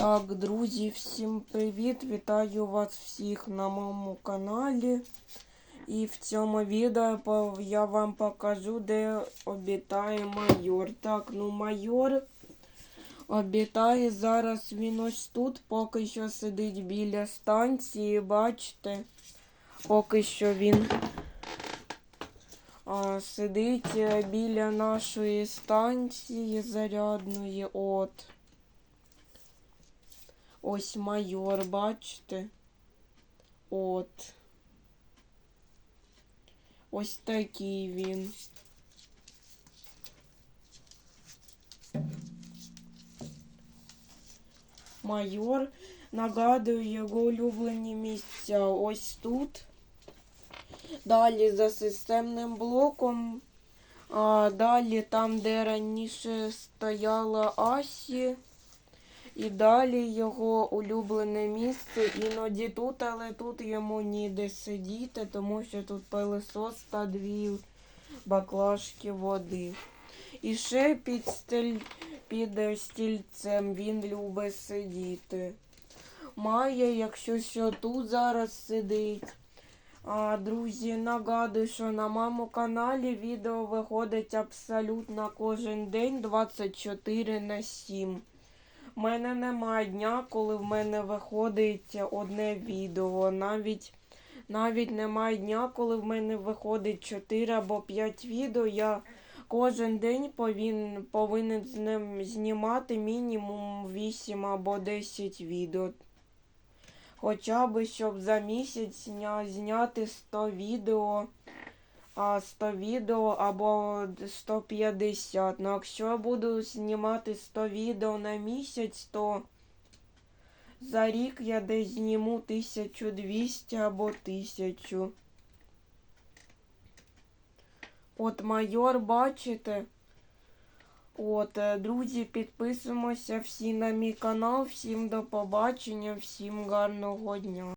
Так, друзі, всім привіт! Вітаю вас всіх на моєму каналі. І в цьому відео я вам покажу, де обітає майор. Так, ну майор обітає зараз він ось тут, поки що сидить біля станції, бачите, поки що він а, сидить е, біля нашої станції зарядної. От. Ось майор, бачите? От. Ось такий він. Майор нагадую його улюблені місця. Ось тут. Далі за системним блоком. А далі там, де раніше стояла Асі. І далі його улюблене місце іноді тут, але тут йому ніде сидіти, тому що тут пилосос та дві баклажки води. І ще під, стель... під стільцем він любить сидіти. Має, якщо що тут зараз сидить. А, друзі, нагадую, що на моєму каналі відео виходить абсолютно кожен день 24 на 7. У мене немає дня, коли в мене виходить одне відео. Навіть навіть немає дня, коли в мене виходить 4 або 5 відео. Я кожен день повин, повинен з ним знімати мінімум 8 або 10 відео. Хоча б щоб за місяць зняти 100 відео. А 100 відео або 150. Ну, якщо я буду знімати 100 відео на місяць, то за рік я десь зніму 1200 або 1000. От майор, бачите? От, е, друзі, підписуємося всі на мій канал. Всім до побачення, всім гарного дня.